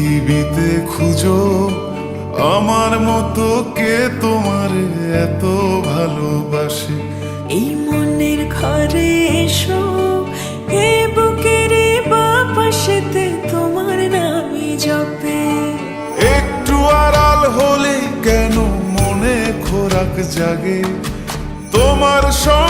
পৃথিবীতে খুঁজো আমার মতো কে তোমার এত ভালোবাসে? এই মনের ঘরে এসো হে বুকের বাপাশেতে তোমার নামে জপে। একটু আড়াল হলে কেন মনে খোরাক জাগে? তোমার সঙ্গে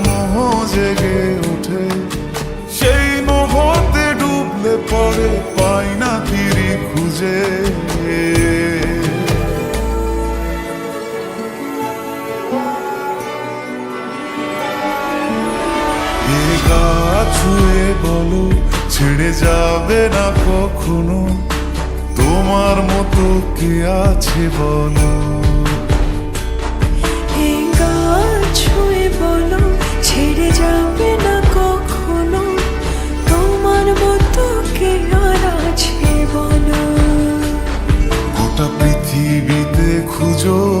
ছুঁয়ে বলো ছেড়ে যাবে না কখনো। তোমার মতো কে আছে বলো? ছুঁয়ে বলো ছেড়ে যাবে না কখনো। তোমার মতো কে আর আছে বলো? গোটা পৃথিবীতে খুঁজো